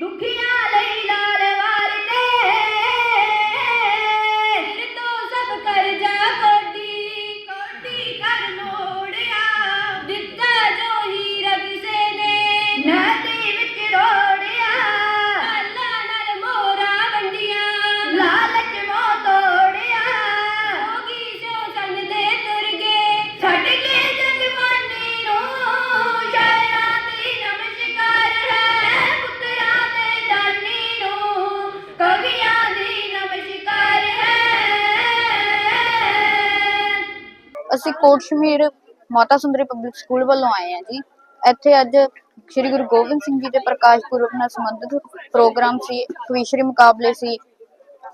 ਦੁਖੀਆਂ ਲਈ ਕੋਟ Shamir Mata Sundari public school ਵੱਲੋਂ ਆਏ ਹਾਂ ਜੀ। ਇੱਥੇ ਅੱਜ ਸ੍ਰੀ ਗੁਰੂ ਗੋਬਿੰਦ ਸਿੰਘ ਜੀ ਦੇ ਪ੍ਰਕਾਸ਼ ਪੁਰਬ ਨਾਲ ਸੰਬੰਧਿਤ ਪ੍ਰੋਗਰਾਮ ਸੀ ਕਵੀਸ਼ਰੀ ਮੁਕਾਬਲੇ ਸੀ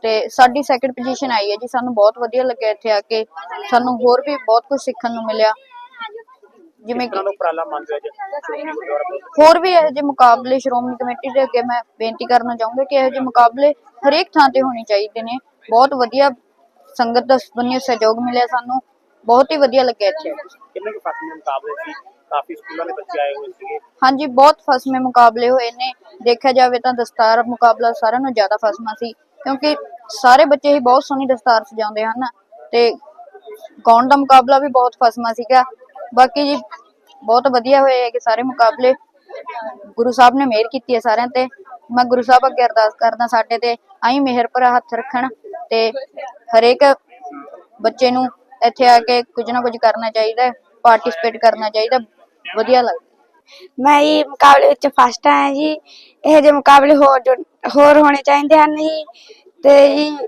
ਤੇ ਸਾਡੀ ਸੈਕੰਡ ਪੋਜੀਸ਼ਨ ਆਈ ਹੈ ਜੀ। ਸਾਨੂੰ ਬਹੁਤ ਵਧੀਆ ਲੱਗਿਆ ਇੱਥੇ ਆ ਕੇ। ਸਾਨੂੰ ਹੋਰ ਵੀ ਬਹੁਤ ਕੁਝ ਸਿੱਖਣ ਨੂੰ ਮਿਲਿਆ। ਜਿਵੇਂ ਕਿ ਜੀ? ਹੋਰ ਵੀ ਇਹੋ ਜਿਹੇ ਮੁਕਾਬਲੇ ਸ਼੍ਰੋਮਣੀ ਕਮੇਟੀ ਦੇ ਅੱਗੇ ਮੈਂ ਬੇਨਤੀ ਕਰਨਾ ਚਾਹੂੰਗਾ ਕਿ ਇਹੋ ਜਿਹੇ ਮੁਕਾਬਲੇ ਹਰੇਕ ਥਾਂ ਤੇ ਹੋਣੇ ਚਾਹੀਦੇ ਨੇ। ਬਹੁਤ ਵਧੀਆ ਸੰਗਤ ਦਾ ਸਹਿਯੋਗ ਮਿਲਿਆ ਸਾਨੂੰ। ਬਹੁਤ ਹੀ ਵਧੀਆ ਲੱਗਿਆ ਇੱਥੇ। ਕਿੰਨੇ ਕੁ ਫਸਲ ਦੇ ਮੁਕਾਬਲੇ ਸੀ? ਕਾਫੀ ਸਕੂਲਾਂ ਦੇ ਬੱਚੇ ਆਏ ਹੋਏ ਸੀਗੇ। ਹਾਂਜੀ ਬਹੁਤ ਫਸਵੇਂ ਮੁਕਾਬਲੇ ਹੋਏ ਨੇ। ਦੇਖਿਆ ਜਾਵੇ ਤਾਂ ਦਸਤਾਰ ਮੁਕਾਬਲਾ ਸਾਰਿਆਂ ਨਾਲੋਂ ਜ਼ਿਆਦਾ ਫਸਮਾ ਸੀ ਕਿਉਂਕਿ ਸਾਰੇ ਬੱਚੇ ਹੀ ਬਹੁਤ ਸੋਹਣੀ ਦਸਤਾਰ ਸਜਾਉਂਦੇ ਹਨ ਤੇ ਗਾਉਣ ਦਾ ਮੁਕਾਬਲਾ ਵੀ ਬਹੁਤ ਫਸਮਾ ਸੀਗਾ। ਬਾਕੀ ਜੀ ਬਹੁਤ ਵਧੀਆ ਹੋਏ ਹੈਗੇ ਸਾਰੇ ਮੁਕਾਬਲੇ। ਗੁਰੂ ਸਾਹਿਬ ਨੇ ਮਿਹਰ ਕੀਤੀ ਹੈ ਸਾਰਿਆਂ ਤੇ। ਮੈਂ ਗੁਰੂ ਸਾਹਿਬ ਅੱਗੇ ਅਰਦਾਸ ਕਰਦਾ ਸਾਡੇ ਤੇ ਆਈ ਮਿਹਰ ਭਰਾ ਹੱਥ ਰੱਖਣ ਤੇ ਹਰੇਕ ਬੱਚੇ ਨੂੰ ਇੱਥੇ ਆ ਕੇ ਕੁਝ ਨਾ ਕੁਝ ਕਰਨਾ ਚਾਹੀਦਾ ਪਾਰਟਿਸਿਪੇਟ ਕਰਨਾ ਚਾਹੀਦਾ ਵਧੀਆ ਲੱਗਦਾ। ਮੈਂ ਜੀ ਮੁਕਾਬਲੇ ਵਿੱਚ ਫਸਟ ਆਇਆ ਜੀ। ਇਹ ਜਿਹੇ ਮੁਕਾਬਲੇ ਹੋਰ ਜੋ ਹੋਰ ਹੋਣੇ ਚਾਹੀਦੇ ਹਨ ਜੀ। ਤੇ ਜੀ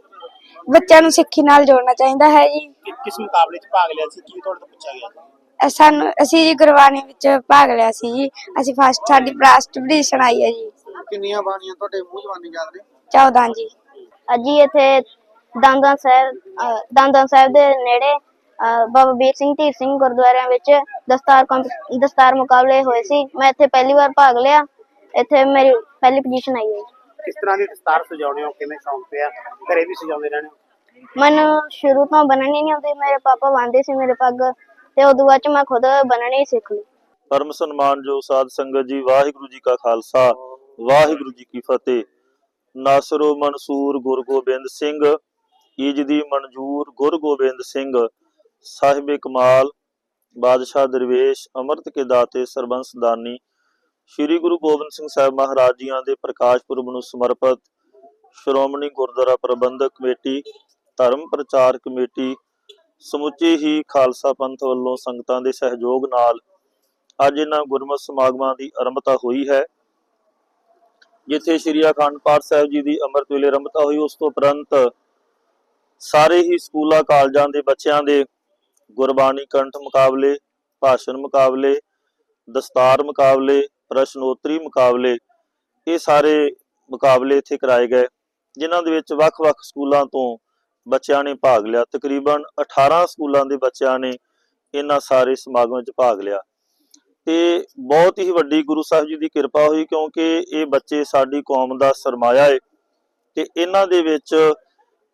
ਬੱਚਿਆਂ ਨੂੰ ਸਿੱਖੀ ਨਾਲ ਜੋੜਨਾ ਚਾਹੀਦਾ ਹੈ ਜੀ। ਕਿ ਕਿਸ ਮੁਕਾਬਲੇ 'ਚ ਭਾਗ ਲਿਆ ਸੀ? ਕੀ ਤੁਹਾਡੇ ਤੋਂ ਪੁੱਛਿਆ ਗਿਆ? ਅ ਸਾਨੂੰ ਅਸੀਂ ਜੀ ਗੁਰਬਾਣੀ ਵਿੱਚ ਭਾਗ ਲਿਆ ਸੀ ਜੀ। ਅਸੀਂ ਫਸਟ ਸਾਡੀ ਫਸਟ ਪੋਜੀਸ਼ਨ ਆਈ ਹੈ ਜੀ। ਕਿੰਨੀਆਂ ਬਾਣੀਆਂ ਤੁਹਾਡੇ ਮੂੰਹ ਜ਼ਬਾਨੀ ਯਾਦ ਨੇ? 14 ਜੀ। ਅਜੀ ਇੱਥੇ ਦੰਦਾਂ ਸਾਹਿਬ ਅਹ ਦੰਦਾਂ ਸਾਹਿਬ ਦੇ ਨੇੜੇ ਅਹ ਬਾਬਾ ਵੀਰ ਸਿੰਘ ਧੀਰ ਸਿੰਘ ਗੁਰਦੁਆਰਿਆਂ ਵਿੱਚ ਦਸਤਾਰ ਕੰਪ- ਦਸਤਾਰ ਮੁਕਾਬਲੇ ਹੋਏ ਸੀ। ਮੈਂ ਇੱਥੇ ਪਹਿਲੀ ਵਾਰ ਭਾਗ ਲਿਆ। ਇੱਥੇ ਮੇਰੀ ਪਹਿਲੀ ਪੋਜੀਸ਼ਨ ਆਈ ਹੈ ਕਿਸ ਤਰ੍ਹਾਂ ਦੀ ਦਸਤਾਰ ਸਜਾਉਣੇ ਹੋ? ਕਿਵੇਂ ਸ਼ੌਂਕ ਪਿਆ? ਘਰੇ ਵੀ ਸਜਾਉਂਦੇ ਰਹਿਣੇ? ਹੋ ਮੈਨੂੰ ਸ਼ੁਰੂ ਤੋਂ ਬਣਨੀ ਨਹੀਂ ਆਉਂਦੀ। ਮੇਰੇ ਪਾਪਾ ਬੰਨ੍ਹਦੇ ਸੀ ਮੇਰੇ ਪੱਗ ਤੇ ਉਦੋਂ ਬਾਅਦ ਚ ਮੈਂ ਖੁਦ ਬਣਨੀ ਸਿੱਖ ਲਈ। ਪਰਮ ਸਨਮਾਨਯੋਗ ਸਾਧ ਸੰਗਤ ਜੀ ਵਾਹਿਗੁਰੂ ਜੀ ਕਾ ਖਾਲਸਾ ਵਾਹਿਗੁਰੂ ਜੀ ਕੀ ਫਤਿਹ। ਨਾਸਰੋ ਮਨਸੂਰ ਗੁਰ ਗੋਬਿੰਦ ਸਿੰਘ ਈਜ ਦੀ ਮਨਜੂਰ ਗੁਰ ਗੋਬਿੰਦ ਸਿੰਘ। ਸਾਹਿਬ ਕਮਾਲ, ਬਾਦਸ਼ਾਹ ਦਰਵੇਸ਼, ਅੰਮ੍ਰਿਤ ਕੇ ਦਾਤੇ ਸਰਬੰਸ ਦਾਨੀ, ਸ੍ਰੀ ਗੁਰੂ ਗੋਬਿੰਦ ਸਿੰਘ ਸਾਹਿਬ ਮਹਾਰਾਜ ਜੀਆਂ ਦੇ ਪ੍ਰਕਾਸ਼ ਪੁਰਬ ਨੂੰ ਸਮਰਪਿਤ ਸ਼੍ਰੋਮਣੀ ਗੁਰਦੁਆਰਾ ਪ੍ਰਬੰਧਕ ਕਮੇਟੀ, ਧਰਮ ਪ੍ਰਚਾਰ ਕਮੇਟੀ, ਸਮੁੱਚੇ ਹੀ ਖਾਲਸਾ ਪੰਥ ਵੱਲੋਂ ਸੰਗਤਾਂ ਦੇ ਸਹਿਯੋਗ ਨਾਲ ਅੱਜ ਇਹਨਾਂ ਗੁਰਮਤਿ ਸਮਾਗਮਾਂ ਦੀ ਆਰੰਭਤਾ ਹੋਈ ਹੈ। ਜਿੱਥੇ ਸ਼੍ਰੀ ਅਖੰਡ ਪਾਠ ਸਾਹਿਬ ਜੀ ਦੀ ਅੰਮ੍ਰਿਤ ਵੇਲੇ ਆਰੰਭਤਾ ਹੋਈ, ਉਸ ਤੋਂ ਉਪਰੰਤ ਸਾਰੇ ਹੀ ਸਕੂਲਾਂ, ਕਾਲਜਾਂ ਦੇ ਬੱਚਿਆਂ ਦੇ ਗੁਰਬਾਣੀ ਕੰਠ ਮੁਕਾਬਲੇ, ਭਾਸ਼ਣ ਮੁਕਾਬਲੇ, ਦਸਤਾਰ ਮੁਕਾਬਲੇ ਪ੍ਰਸ਼ਨੋਤਰੀ ਮੁਕਾਬਲੇ, ਇਹ ਸਾਰੇ ਮੁਕਾਬਲੇ ਇੱਥੇ ਕਰਾਏ ਗਏ, ਜਿਨ੍ਹਾਂ ਦੇ ਵਿੱਚ ਵੱਖ-ਵੱਖ ਸਕੂਲਾਂ ਤੋਂ ਬੱਚਿਆਂ ਨੇ ਭਾਗ ਲਿਆ। ਤਕਰੀਬਨ 18 ਸਕੂਲਾਂ ਦੇ ਬੱਚਿਆਂ ਨੇ ਇਹਨਾਂ ਸਾਰੇ ਸਮਾਗਮਾਂ 'ਚ ਭਾਗ ਲਿਆ। ਤੇ ਬਹੁਤ ਹੀ ਵੱਡੀ ਗੁਰੂ ਸਾਹਿਬ ਜੀ ਦੀ ਕਿਰਪਾ ਹੋਈ, ਕਿਉਂਕਿ ਇਹ ਬੱਚੇ ਸਾਡੀ ਕੌਮ ਦਾ ਸਰਮਾਇਆ ਹੈ ਤੇ ਇਹਨਾਂ ਦੇ ਵਿੱਚ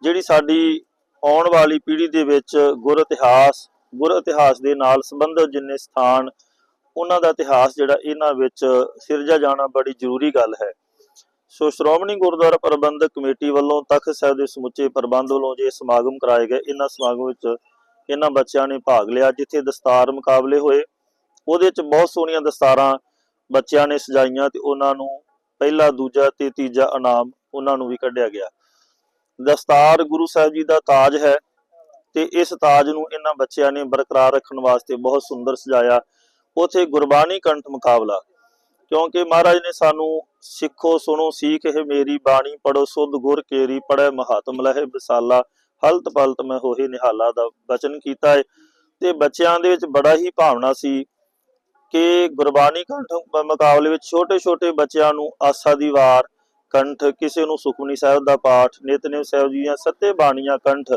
ਜਿਹੜੀ ਸਾਡੀ ਆਉਣ ਵਾਲੀ ਪੀੜ੍ਹੀ ਦੇ ਵਿੱਚ ਗੁਰ ਇਤਿਹਾਸ ਗੁਰ ਇਤਿਹਾਸ ਦੇ ਨਾਲ ਸੰਬੰਧਿਤ ਜਿੰਨੇ ਸਥਾਨ, ਉਹਨਾਂ ਦਾ ਇਤਿਹਾਸ ਜਿਹੜਾ ਇਹਨਾਂ ਵਿੱਚ ਸਿਰਜਿਆ ਜਾਣਾ ਬੜੀ ਜ਼ਰੂਰੀ ਗੱਲ ਹੈ। ਸੋ ਸ਼੍ਰੋਮਣੀ ਗੁਰਦੁਆਰਾ ਪ੍ਰਬੰਧਕ ਕਮੇਟੀ ਵੱਲੋਂ ਤਖਤ ਸਾਹਿਬ ਦੇ ਸਮੁੱਚੇ ਪ੍ਰਬੰਧ ਵੱਲੋਂ ਜੇ ਸਮਾਗਮ ਕਰਾਏ ਗਏ, ਇਹਨਾਂ ਸਮਾਗਮ ਵਿੱਚ ਇਹਨਾਂ ਬੱਚਿਆਂ ਨੇ ਭਾਗ ਲਿਆ, ਜਿੱਥੇ ਦਸਤਾਰ ਮੁਕਾਬਲੇ ਹੋਏ। ਉਹਦੇ ਵਿੱਚ ਬਹੁਤ ਸੋਹਣੀਆਂ ਦਸਤਾਰਾਂ ਬੱਚਿਆਂ ਨੇ ਸਜਾਈਆਂ ਤੇ ਉਹਨਾਂ ਨੂੰ ਪਹਿਲਾ, ਦੂਜਾ ਤੇ ਤੀਜਾ ਇਨਾਮ ਉਹਨਾਂ ਨੂੰ ਵੀ ਕੱਢਿਆ ਗਿਆ। ਦਸਤਾਰ ਗੁਰੂ ਸਾਹਿਬ ਜੀ ਦਾ ਤਾਜ ਹੈ ਤੇ ਇਸ ਤਾਜ ਨੂੰ ਇਹਨਾਂ ਬੱਚਿਆਂ ਨੇ ਬਰਕਰਾਰ ਰੱਖਣ ਵਾਸਤੇ ਬਹੁਤ ਸੁੰਦਰ ਸਜਾਇਆ ਉਥੇ ਗੁਰਬਾਣੀ ਕੰਠ ਮੁਕਾਬਲਾ। ਕਿਉਂਕਿ ਮਹਾਰਾਜ ਨੇ ਸਾਨੂੰ ਸਿੱਖੋ, ਸੁਣੋ, ਸੀਖ ਹੈ ਮੇਰੀ ਬਾਣੀ ਪੜੋ ਸੁਧ ਗੁਰ ਕੇਰੀ ਪੜੈ ਮਹਾਤਮ ਲਹਿ ਵਿਸਾਲਾ, ਹਲਤ ਪਲਤ ਮੈਂ ਹੋਏ ਨਿਹਾਲਾ ਦਾ ਬਚਨ ਕੀਤਾ ਹੈ ਤੇ ਬੱਚਿਆਂ ਦੇ ਵਿੱਚ ਬੜਾ ਹੀ ਭਾਵਨਾ ਸੀ ਕਿ ਗੁਰਬਾਣੀ ਕੰਠ ਮੁਕਾਬਲੇ ਵਿੱਚ ਛੋਟੇ ਛੋਟੇ ਬੱਚਿਆਂ ਨੂੰ ਆਸਾ ਦੀ ਵਾਰ ਕੰਠ, ਕਿਸੇ ਨੂੰ ਸੁਖਮਨੀ ਸਾਹਿਬ ਦਾ ਪਾਠ, ਨਿਤਨੇਮ ਸਾਹਿਬ ਜੀ ਦੀਆਂ ਸੱਤੇ ਬਾਣੀਆਂ ਕੰਠ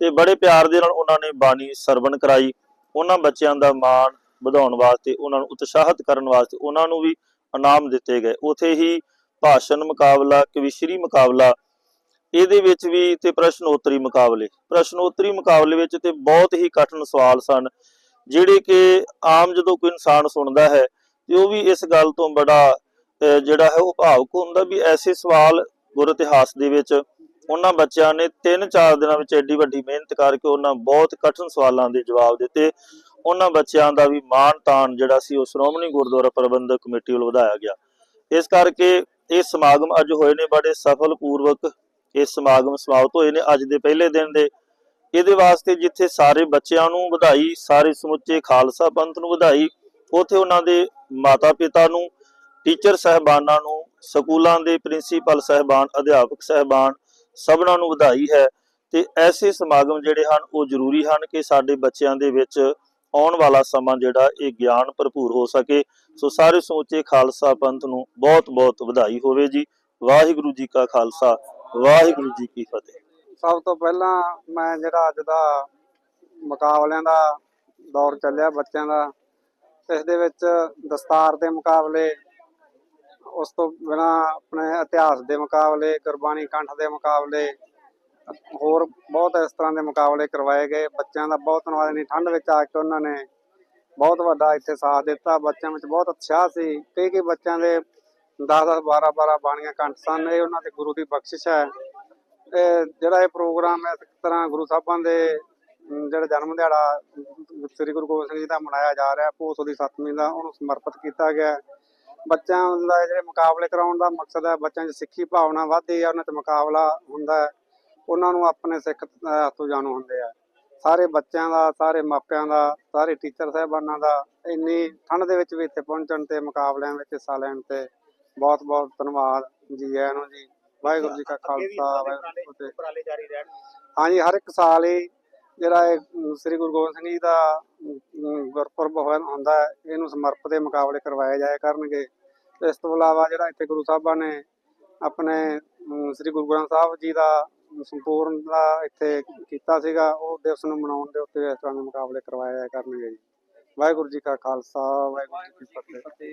ਤੇ ਬੜੇ ਪਿਆਰ ਦੇ ਨਾਲ ਉਹਨਾਂ ਨੇ ਬਾਣੀ ਸਰਵਣ ਕਰਾਈ। ਉਹਨਾਂ ਬੱਚਿਆਂ ਦਾ ਮਾਣ ਵਧਾਉਣ ਵਾਸਤੇ, ਉਹਨਾਂ ਨੂੰ ਉਤਸ਼ਾਹਿਤ ਕਰਨ ਵਾਸਤੇ ਉਹਨਾਂ ਨੂੰ ਵੀ ਇਨਾਮ ਦਿੱਤੇ ਗਏ। ਉਥੇ ਹੀ ਭਾਸ਼ਣ ਮੁਕਾਬਲਾ, ਕਵਿਸ਼ਰੀ ਮੁਕਾਬਲਾ, ਇਹਦੇ ਵਿੱਚ ਵੀ ਤੇ ਪ੍ਰਸ਼ਨੋਤਰੀ ਮੁਕਾਬਲੇ। ਪ੍ਰਸ਼ਨੋਤਰੀ ਮੁਕਾਬਲੇ ਵਿੱਚ ਤੇ ਬਹੁਤ ਹੀ ਕਠਿਨ ਸਵਾਲ ਸਨ, ਜਿਹੜੇ ਕਿ ਆਮ ਜਦੋਂ ਕੋਈ ਇਨਸਾਨ ਸੁਣਦਾ ਹੈ ਤੇ ਉਹ ਵੀ ਇਸ ਗੱਲ ਤੋਂ ਬੜਾ ਜਿਹੜਾ ਹੈ ਉਹ ਭਾਵੁਕ ਹੁੰਦਾ ਵੀ ਐਸੇ ਸਵਾਲ ਗੁਰ ਇਤਿਹਾਸ ਦੇ ਵਿੱਚ ਉਹਨਾਂ ਬੱਚਿਆਂ ਨੇ 3-4 ਦਿਨਾਂ ਵਿੱਚ ਐਡੀ ਵੱਡੀ ਮਿਹਨਤ ਕਰਕੇ ਉਹਨਾਂ ਬਹੁਤ ਕਠਿਨ ਸਵਾਲਾਂ ਦੇ ਜਵਾਬ ਦਿੱਤੇ। ਉਹਨਾਂ ਬੱਚਿਆਂ ਦਾ ਵੀ ਮਾਣ ਤਾਣ ਜਿਹੜਾ ਸੀ ਉਹ ਸ਼੍ਰੋਮਣੀ ਗੁਰਦੁਆਰਾ ਪ੍ਰਬੰਧਕ ਕਮੇਟੀ ਵੱਲੋਂ ਵਧਾਇਆ ਗਿਆ। ਇਸ ਕਰਕੇ ਇਹ ਸਮਾਗਮ ਅੱਜ ਹੋਏ ਨੇ ਬੜੇ ਸਫਲ ਪੂਰਵਕ ਇਹ ਸਮਾਗਮ ਸਮਾਪਤ ਹੋਏ ਨੇ ਅੱਜ ਦੇ ਪਹਿਲੇ ਦਿਨ ਦੇ। ਇਹਦੇ ਵਾਸਤੇ ਜਿੱਥੇ ਸਾਰੇ ਬੱਚਿਆਂ ਨੂੰ ਵਧਾਈ, ਸਾਰੇ ਸਮੁੱਚੇ ਖਾਲਸਾ ਪੰਥ ਨੂੰ ਵਧਾਈ, ਉਥੇ ਉਹਨਾਂ ਦੇ ਮਾਤਾ ਪਿਤਾ ਨੂੰ ਟੀਚਰ ਸਹਿਬਾਨਾਂ ਨੂੰ, ਸਕੂਲਾਂ ਦੇ ਪ੍ਰਿੰਸੀਪਲ ਸਹਿਬਾਨ, ਅਧਿਆਪਕ ਸਹਿਬਾਨ ਸਭਨਾਂ ਨੂੰ ਵਧਾਈ ਹੈ ਤੇ ਐਸੇ ਸਮਾਗਮ ਜਿਹੜੇ ਹਨ, ਉਹ ਜ਼ਰੂਰੀ ਹਨ ਕਿ ਸਾਡੇ ਬੱਚਿਆਂ ਦੇ ਵਿੱਚ ਆਉਣ ਵਾਲਾ ਸਮਾਂ ਜਿਹੜਾ, ਇਹ ਗਿਆਨ ਭਰਪੂਰ ਹੋ ਸਕੇ। ਸੋ ਸਾਰੇ ਸਮੁੱਚੇ ਖਾਲਸਾ ਪੰਥ ਨੂੰ ਬਹੁਤ ਬਹੁਤ ਵਧਾਈ ਹੋਵੇ ਜੀ। ਵਾਹਿਗੁਰੂ ਜੀ ਕਾ ਖਾਲਸਾ, ਵਾਹਿਗੁਰੂ ਜੀ ਕੀ ਫਤਿਹ। ਸਭ ਤੋਂ ਪਹਿਲਾਂ ਮੈਂ ਜਿਹੜਾ ਅੱਜ ਦਾ ਮੁਕਾਬਲਿਆਂ ਦਾ ਦੌਰ ਚੱਲਿਆ, ਬੱਚਿਆਂ ਦਾ, ਇਸ ਦੇ ਵਿੱਚ ਦਸਤਾਰ ਦੇ ਮੁਕਾਬਲੇ ਉਸ ਤੋਂ ਬਿਨਾ ਆਪਣੇ ਇਤਿਹਾਸ ਦੇ ਮੁਕਾਬਲੇ, ਗੁਰਬਾਣੀ ਕੰਠ ਦੇ ਮੁਕਾਬਲੇ, ਹੋਰ ਬਹੁਤ ਇਸ ਤਰ੍ਹਾਂ ਦੇ ਮੁਕਾਬਲੇ ਕਰਵਾਏ ਗਏ। ਬੱਚਿਆਂ ਦਾ ਬਹੁਤ ਧੰਨਵਾਦ ਨਹੀਂ ਠੰਡ ਵਿੱਚ ਆ ਕੇ ਉਹਨਾਂ ਨੇ ਬਹੁਤ ਵੱਡਾ ਇੱਥੇ ਸਾਥ ਦਿੱਤਾ। ਬੱਚਿਆਂ ਵਿੱਚ ਬਹੁਤ ਉਤਸ਼ਾਹ ਸੀ। ਕਈ ਕਈ ਬੱਚਿਆਂ ਦੇ 10 10 12 12 ਬਾਣੀਆਂ ਕੰਠ ਸਨ। ਇਹ ਉਹਨਾਂ ਦੇ ਗੁਰੂ ਦੀ ਬਖਸ਼ਿਸ਼ ਹੈ। ਇਹ ਜਿਹੜਾ ਇਹ ਪ੍ਰੋਗਰਾਮ ਹੈ, ਇਸ ਤਰ੍ਹਾਂ ਗੁਰੂ ਸਾਹਿਬਾਂ ਦੇ ਜਿਹੜਾ ਜਨਮ ਦਿਹਾੜਾ, ਸ੍ਰੀ ਗੁਰੂ ਗੋਬਿੰਦ ਸਿੰਘ ਜੀ ਦਾ ਮਨਾਇਆ ਜਾ ਰਿਹਾ ਪੋਸੋ ਦੀ ਸੱਤਵੀਂ ਦਾ ਉਹਨੂੰ ਸਮਰਪਿਤ ਕੀਤਾ ਗਿਆ। ਬੱਚਿਆਂ ਦਾ ਜਿਹੜੇ ਮੁਕਾਬਲੇ ਕਰਾਉਣ ਦਾ ਮਕਸਦ ਹੈ ਬੱਚਿਆਂ 'ਚ ਸਿੱਖੀ ਭਾਵਨਾ ਵੱਧਦੀ ਹੈ ਉਹਨਾਂ 'ਚ ਮੁਕਾਬਲਾ ਹੁੰਦਾ ਹੈ। ਉਹਨਾਂ ਨੂੰ ਆਪਣੇ ਸਿੱਖ ਹੱਥੋਂ ਜਾਣੂ ਹੁੰਦੇ ਆ। ਸਾਰੇ ਬੱਚਿਆਂ ਦਾ ਸਾਰੇ ਮਾਪਿਆਂ ਦਾ ਸਾਰੇ ਟੀਚਰ ਸਾਹਿਬਾਨਾਂ ਦਾ ਇੰਨੀ ਠੰਡ ਦੇ ਵਿੱਚ ਵੀ ਇੱਥੇ ਪਹੁੰਚਣ ਤੇ ਮੁਕਾਬਲਿਆਂ ਵਿੱਚ ਹਿੱਸਾ ਲੈਣ ਤੇ ਬਹੁਤ ਬਹੁਤ ਧੰਨਵਾਦ ਜੀ ਆਇਆਂ ਨੂੰ ਜੀ। ਵਾਹਿਗੁਰੂ ਜੀ ਕਾ ਖਾਲਸਾ ਵਾਹਿਗੁਰੂ ਜੀ ਕੀ ਫਤਿਹ। ਹਾਂਜੀ ਹਰ ਇੱਕ ਸਾਲ ਹੀ ਜਿਹੜਾ ਇਹ ਸ੍ਰੀ ਗੁਰੂ ਗੋਬਿੰਦ ਸਿੰਘ ਜੀ ਦਾ ਗੁਰਪੁਰਬ ਹੋਇਆ ਹੁੰਦਾ ਇਹਨੂੰ ਸਮਰਪਿਤ ਦੇ ਮੁਕਾਬਲੇ ਕਰਵਾਏ ਜਾਇਆ ਕਰਨਗੇ। ਇਸ ਤੋਂ ਇਲਾਵਾ ਜਿਹੜਾ ਇੱਥੇ ਗੁਰੂ ਸਾਹਿਬਾਂ ਨੇ ਆਪਣੇ ਸ੍ਰੀ ਗੁਰੂ ਗ੍ਰੰਥ ਸਾਹਿਬ ਜੀ ਦਾ ਸੰਪੂਰਨ ਦਾ ਇੱਥੇ ਕੀਤਾ ਸੀਗਾ, ਉਹ ਦਿਵਸ ਨੂੰ ਮਨਾਉਣ ਦੇ ਉੱਤੇ ਇਸ ਤਰ੍ਹਾਂ ਦੇ ਮੁਕਾਬਲੇ ਕਰਵਾਇਆ ਕਰਨਗੇ ਜੀ। ਵਾਹਿਗੁਰੂ ਜੀ ਕਾ ਖਾਲਸਾ, ਵਾਹਿਗੁਰੂ ਜੀ ਕੀ ਫਤਿਹ।